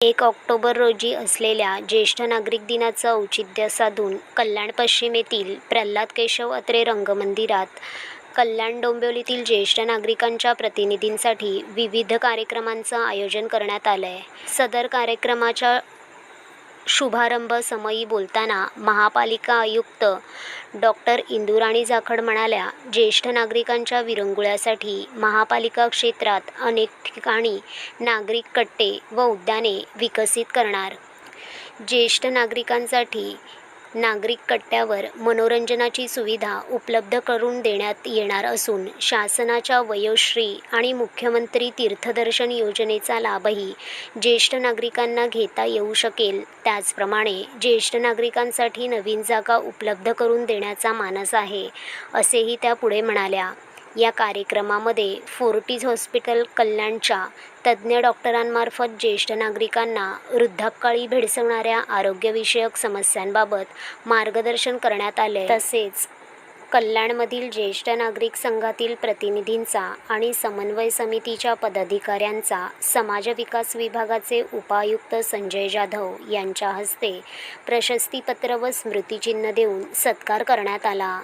एक ऑक्टोबर रोजी असलेल्या ज्येष्ठ नागरिक दिनाचं औचित्य साधून कल्याण पश्चिम येथील प्रल्हाद केशव अत्रे रंगमंदिरात कल्याण डोंबिवलीतील ज्येष्ठ नागरिकांच्या प्रतिनिधींसाठी विविध कार्यक्रमांचं आयोजन करण्यात आलं आहे सदर कार्यक्रमाच्या शुभारंभ समयी बोलताना महापालिका आयुक्त डॉक्टर इंदुराणी जाखड म्हणाल्या ज्येष्ठ नागरिकांच्या विरंगुळ्यासाठी महापालिका क्षेत्रात अनेक ठिकाणी नागरिक कट्टे व उद्याने विकसित करणार. ज्येष्ठ नागरिकांसाठी नागरिक कट्ट्यावर मनोरंजनाची सुविधा उपलब्ध करून देण्यात येणार असून शासनाच्या वयोश्री आणि मुख्यमंत्री तीर्थदर्शन योजनेचा लाभही ज्येष्ठ नागरिकांना घेता येऊ शकेल. त्याचप्रमाणे ज्येष्ठ नागरिकांसाठी नवीन जागा उपलब्ध करून देण्याचा मानस आहे असेही त्या पुढे म्हणाल्या. या कार्यक्रमामध्ये फोर्टीज हॉस्पिटल कल्याणच्या तज्ज्ञ डॉक्टरांमार्फत ज्येष्ठ नागरिकांना वृद्धापकाळी भेडसवणाऱ्या आरोग्यविषयक समस्यांबाबत मार्गदर्शन करण्यात आले तसेच कल्याणमधील ज्येष्ठ नागरिक संघातील प्रतिनिधींचा आणि समन्वय समितीच्या पदाधिकाऱ्यांचा समाज विकास विभागाचे उपायुक्त संजय जाधव यांच्या हस्ते प्रशस्तीपत्र व स्मृतिचिन्ह देऊन सत्कार करण्यात आला.